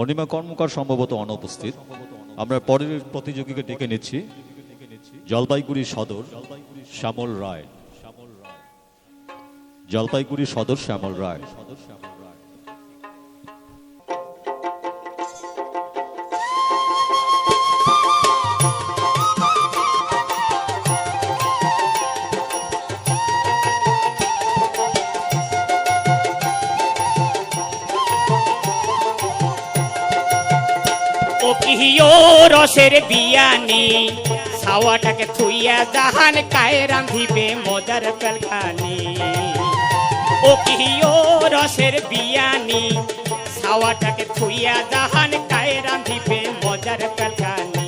অনিমা কর্মকার সম্ভবত অনুপস্থিত। আমরা পরের প্রতিযোগীকে ডেকে নিচ্ছি। জলপাইগুড়ি সদর শ্যামল রায়। জলপাইগুড়ি সদর শ্যামল রায়। ও কিহিও রসের বিয়ানি সাওয়াটাকে থুইয়া দাহান কায়ে রাঁধিবে মজার পেলখানি ও কিহিও রসের বিয়ানি সাওয়াটাকে থুইয়া দাহান কায়ে রাঁধিবে মজার পেলখানি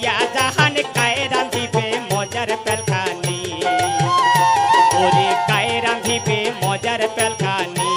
রাঁধিবে মজার পেলখানি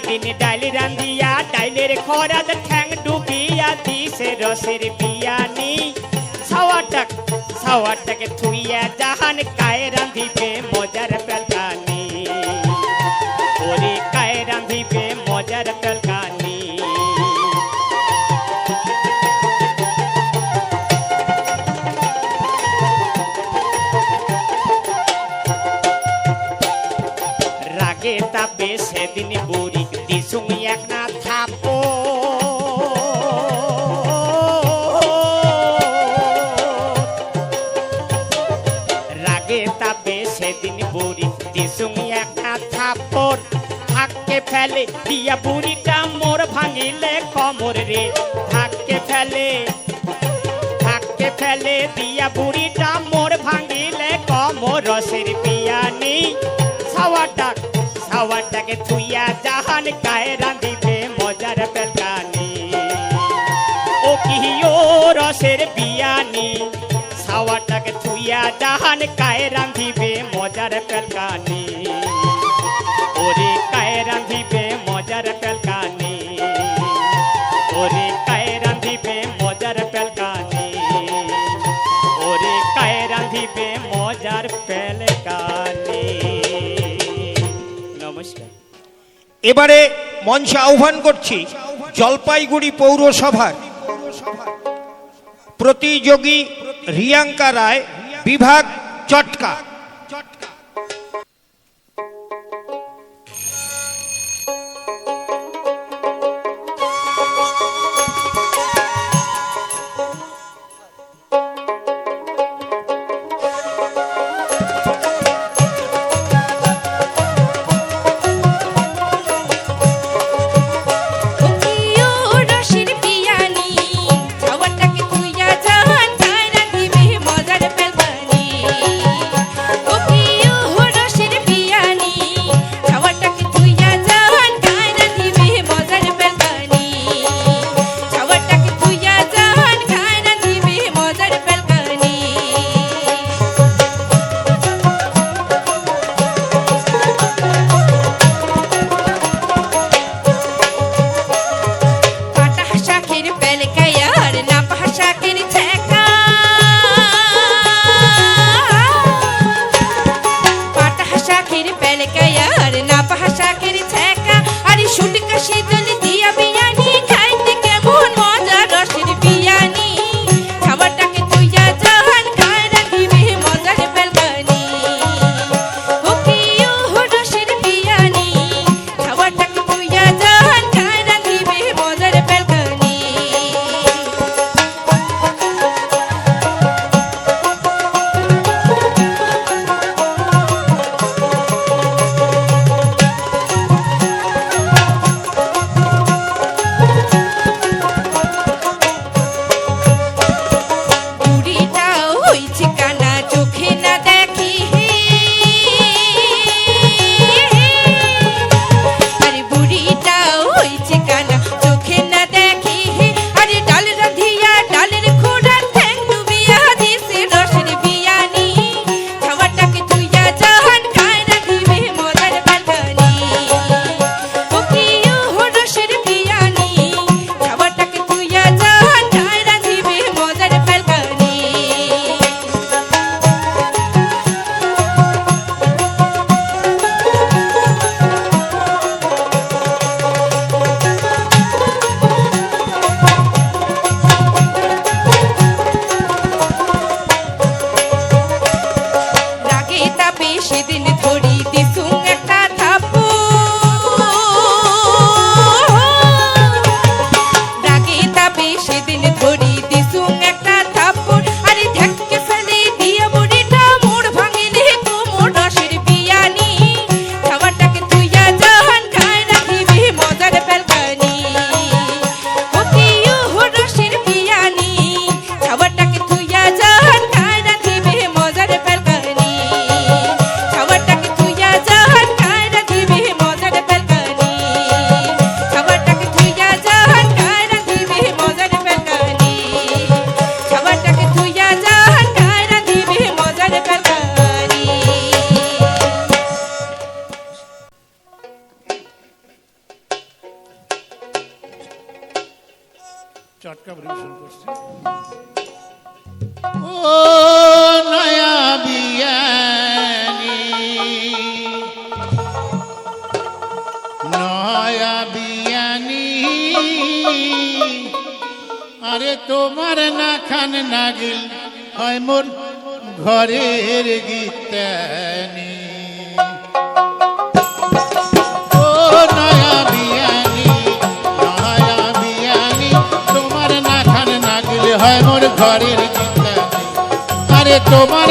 সেদিন ডাইল রান্ধিয়া, ডাইলের খরাদ ঠ্যাং ডুবিয়া দিছে রসের বিয়ানি সাওয়াটাক, সাওয়াটাকে থুইয়া জাহান কায় রাঁধিবে মজার পেলকানি ওরে কায় রাঁধিবে মজার পেলকানি ফেলে, দিয়া বুড়িটা মোর ভাঙিলে কমর রে। ধাক্কে ফেলে ধাক্কে ফেলে, দিয়া বুড়িটা মোর ভাঙিলে কমর রসের বিয়ানি সাওয়াটাক সাওয়াটাকে থুইয়া জাহান কায়ে রাঁধিবে, মজার পেলকানি ও কিহিও রসের বিয়ানি সাওয়াটাকে থুইয়া জাহান কায়ে রাঁধিবে, মজার পেলকানি এবারে মঞ্চে আহ্বান করছি জলপাইগুড়ি পৌরসভার প্রতিযোগী রিয়াঙ্কা রায় বিভাগ চটকা। ও নয়া বিয়ানি নয়া বিয়ানি আরে তোমার না খান নাগিল হয় মোর ঘরের গীতানি। হয় মোর ঘরের চিন্তা আরে তোমার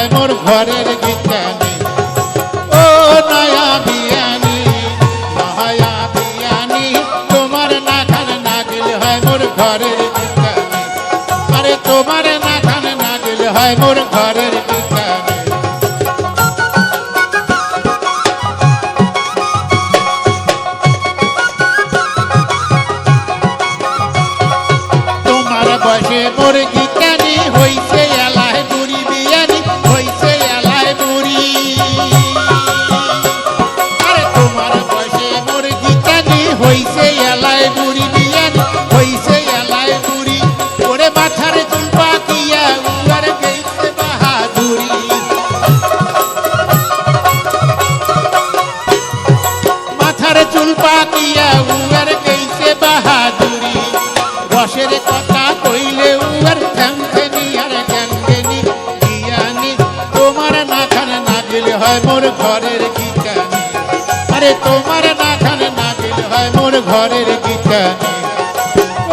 হয় মোর ঘরের গীতানি ও নয়া বিয়ানি নয়া বিয়ানি, তোমার নাখান নাগিল হয় মোর ঘরের গীতানি আরে তোমার নাখান নাগিল হয় মোর ঘরের গীতানি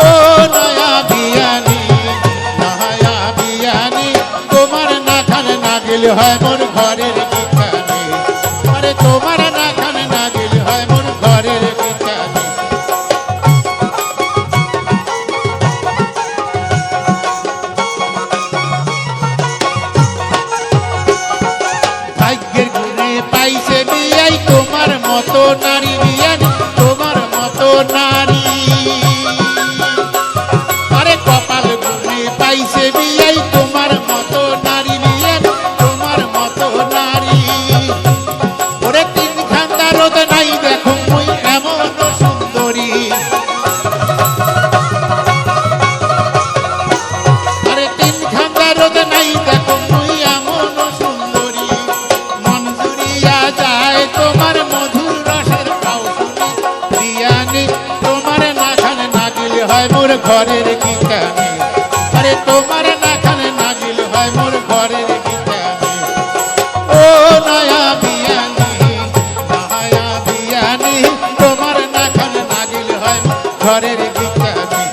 ও নয়া বিয়ানি নাহায়া বিয়ানি তোমার না নাগিল হয় মোর ঘরের ঘরের গীতানি আরে তোমার না খান না গিলে হয় মোর ঘরের গীতানি ও নয়া বিয়ানি নয়া বিয়ানি, তোমার না খান না গিলে হয় ঘরের গীতানি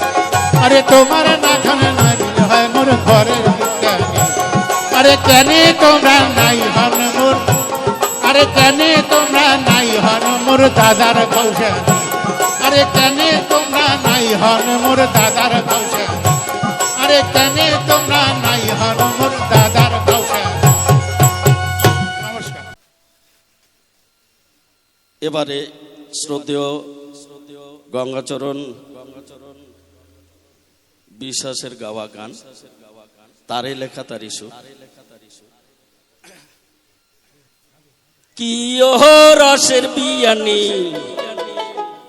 আরে তোমার না খান না গিলে হয় মোর ঘরের গীতানি আরে কেনে তোমরা নাই হন মোর? আরে কেনে তোমরা নাই হন মোর দাদার কৌশানি আরে কেনে তোমরা নাই হন মোর দাদার কৌশানি আরে কেনে তোমরা নাই হন মোর দাদার এবারে শ্রদ্ধেয় গঙ্গাচরণ বিশ্বাসের গাওয়া গান, তারে লেখা তারি সুর কি রসের বিয়ানি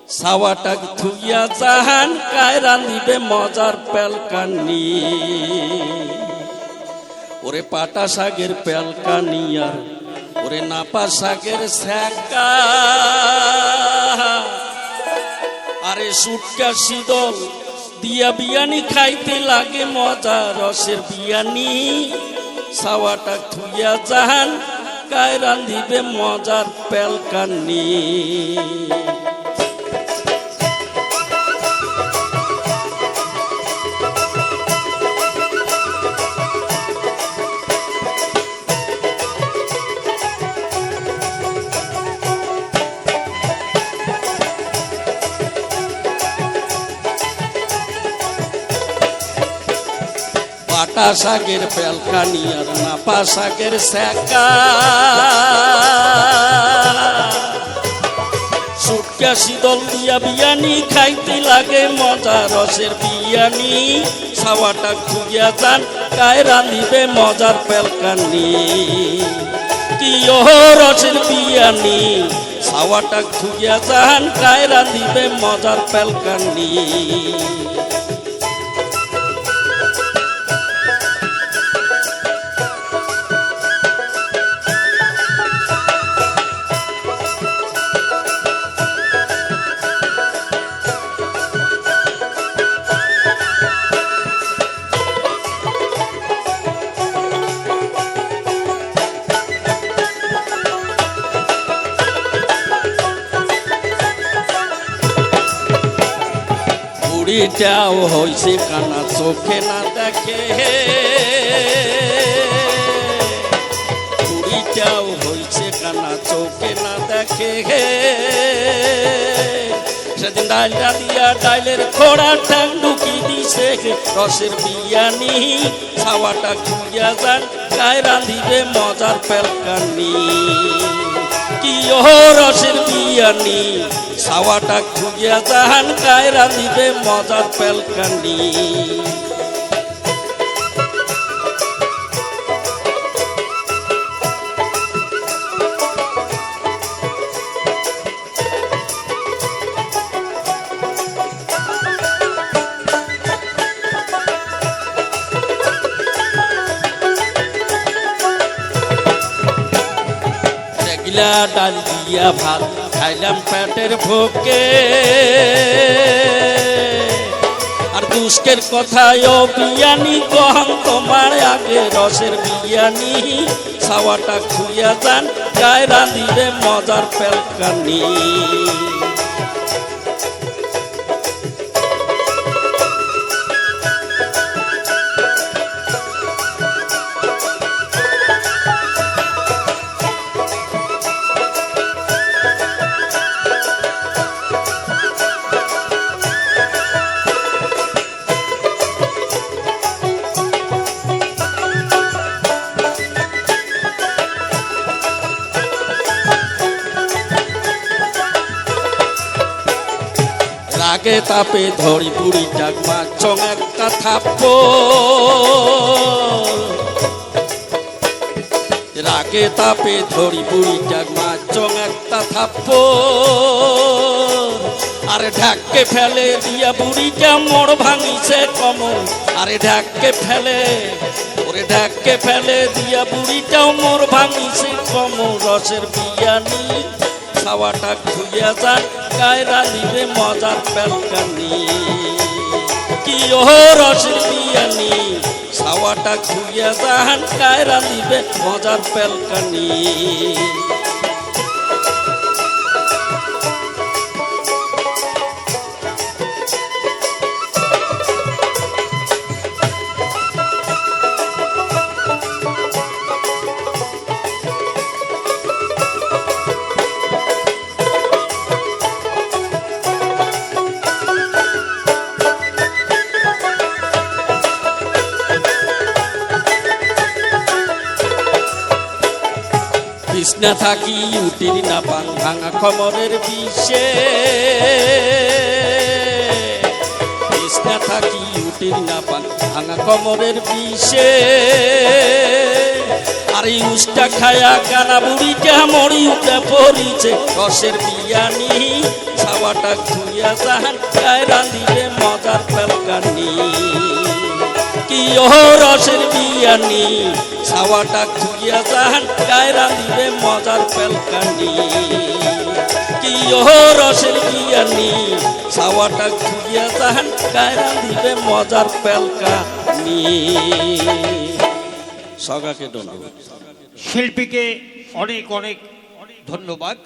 সাওয়াটা থুইয়া চাহান কায় রান্দিবে মজার পেলকানি ওরে পাটা শাকের পেলকানি আর ওরে নাপা শাকের স্যাকা। আরে সুটকা শীতল, দিয়া বিয়ানি খাইতে লাগে মজা রসের বিয়ানি। সাওয়াটা থুইয়া জাহান কায় রান্ধিবে মজার পেলকানি শাকের পেলকানি আর নাপা শাকের স্যাকা। সুটকা শীতল দিয়া বিয়ানি খাইতে লাগে মজা, রসের বিয়ানি, সাওয়াটা খুঁজিয়া যান কায় রাঁধিবে মজার পেলকানি কি রসের বিয়ানি, সাওয়াটা খুঁজিয়া যান কায় রাঁধিবে মজার পেলকানি বুড়িটাও হইছে কানা চোখে না দেখে। বুড়িটাও হইছে কানা চোখে না দেখে। সেদিন ডাইলটা দিয়া ডাইলের খোড়া ঠ্যাং ঢুকি দিছে। রসের বিয়ানি ছাওয়াটা খুঁজা যান, গায়ে রাঁধিবে মজার পেলকানি কি রসের বিয়ানি সাওয়াটা খুঁজিয়া জাহান গায়ে রাঁধিবে মজার রেগিলা ডাল দিয়া ভাত খাইলাম পেটের ভোকে আর দুষ্কের কথায় বিয়ানি কহাম তোমার আগে রসের বিয়ানি। সাওয়াটা খুইয়া যান, গায়ে রাঁধিবে মজার পেলকানি রাগে তাপে ধরি বুড়ি ডাকমা চং একটা থাপ্প রাগে তাপে ধরি বুড়ি ডাকমা চং একটা থাপ্প আরে ঢাককে ফেলে দিয়া বুড়িটা মোড় ভাঙিছে কমল। আরে ঢাককে ফেলে, ওরে ঢাককে ফেলে দিয়া বুড়িটাও মোর ভাঙিছে কমল। রসের বিয়ানি খাওয়াটা খুঁজে যান কায়রা নিবে মজার প্যালকানি। কি ও রসের বিয়ানি খাওয়াটা খুঁজে যান কায়রা নিবে মজার পেলকানি কৃষ্ণা থাকি উটির না পান ভাঙা খমরের বিষে। থাকি উটির না পান ভাঙা কমরের বিষে। আর এই উষ্টা খায়া কানা বুড়িটা মরি উঠে পড়িছে রসের বিয়ানি। ছাওয়াটা খুইয়া জাহান গায়ে রাঁধিবে মজার পেলকানি ও রস রসের বিয়ানি সাওয়াটা খুঁজিয়া যাহান গায়ে রাঁধিবে মজার পেলকানি কি ও রসের বিয়ানি সাওয়াটা খুঁজিয়া যাহান গায়ে রাঁধিবে মজার পেলকানি সগাকে ধন্যবাদ। শিল্পীকে অনেক অনেক ধন্যবাদ।